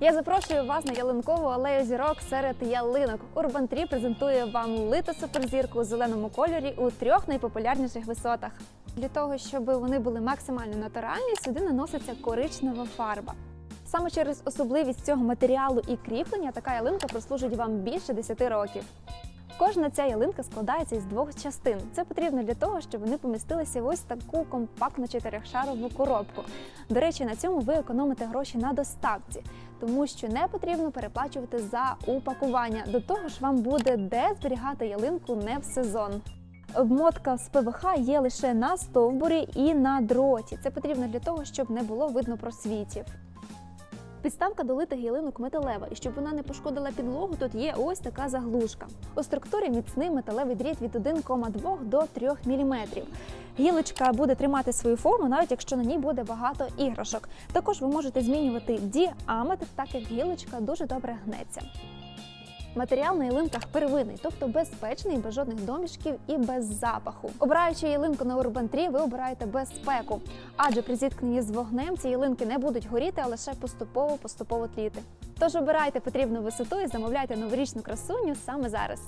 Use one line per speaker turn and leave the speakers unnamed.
Я запрошую вас на ялинкову алею зірок серед ялинок. Urban Tree презентує вам литу суперзірку у зеленому кольорі у трьох найпопулярніших висотах. Для того, щоб вони були максимально натуральні, сюди наноситься коричнева фарба. Саме через особливість цього матеріалу і кріплення така ялинка прослужить вам більше 10 років. Кожна ця ялинка складається із двох частин. Це потрібно для того, щоб вони помістилися в ось таку компактну чотирьохшарову коробку. До речі, на цьому ви економите гроші на доставці, тому що не потрібно переплачувати за упакування. До того ж, вам буде де зберігати ялинку не в сезон. Обмотка з ПВХ є лише на стовбурі і на дроті. Це потрібно для того, щоб не було видно просвітів. Підставка до гілинок металева, і щоб вона не пошкодила підлогу, тут є ось така заглушка. У структурі міцний металевий дріт від 1,2 до 3 мм. Гілочка буде тримати свою форму, навіть якщо на ній буде багато іграшок. Також ви можете змінювати діаметр, так як гілочка дуже добре гнеться. Матеріал на ялинках первинний, тобто безпечний, без жодних домішків і без запаху. Обираючи ялинку на Urban Tree, ви обираєте безпеку, адже при зіткненні з вогнем ці ялинки не будуть горіти, а лише поступово поступово тліти. Тож обирайте потрібну висоту і замовляйте новорічну красуню саме зараз.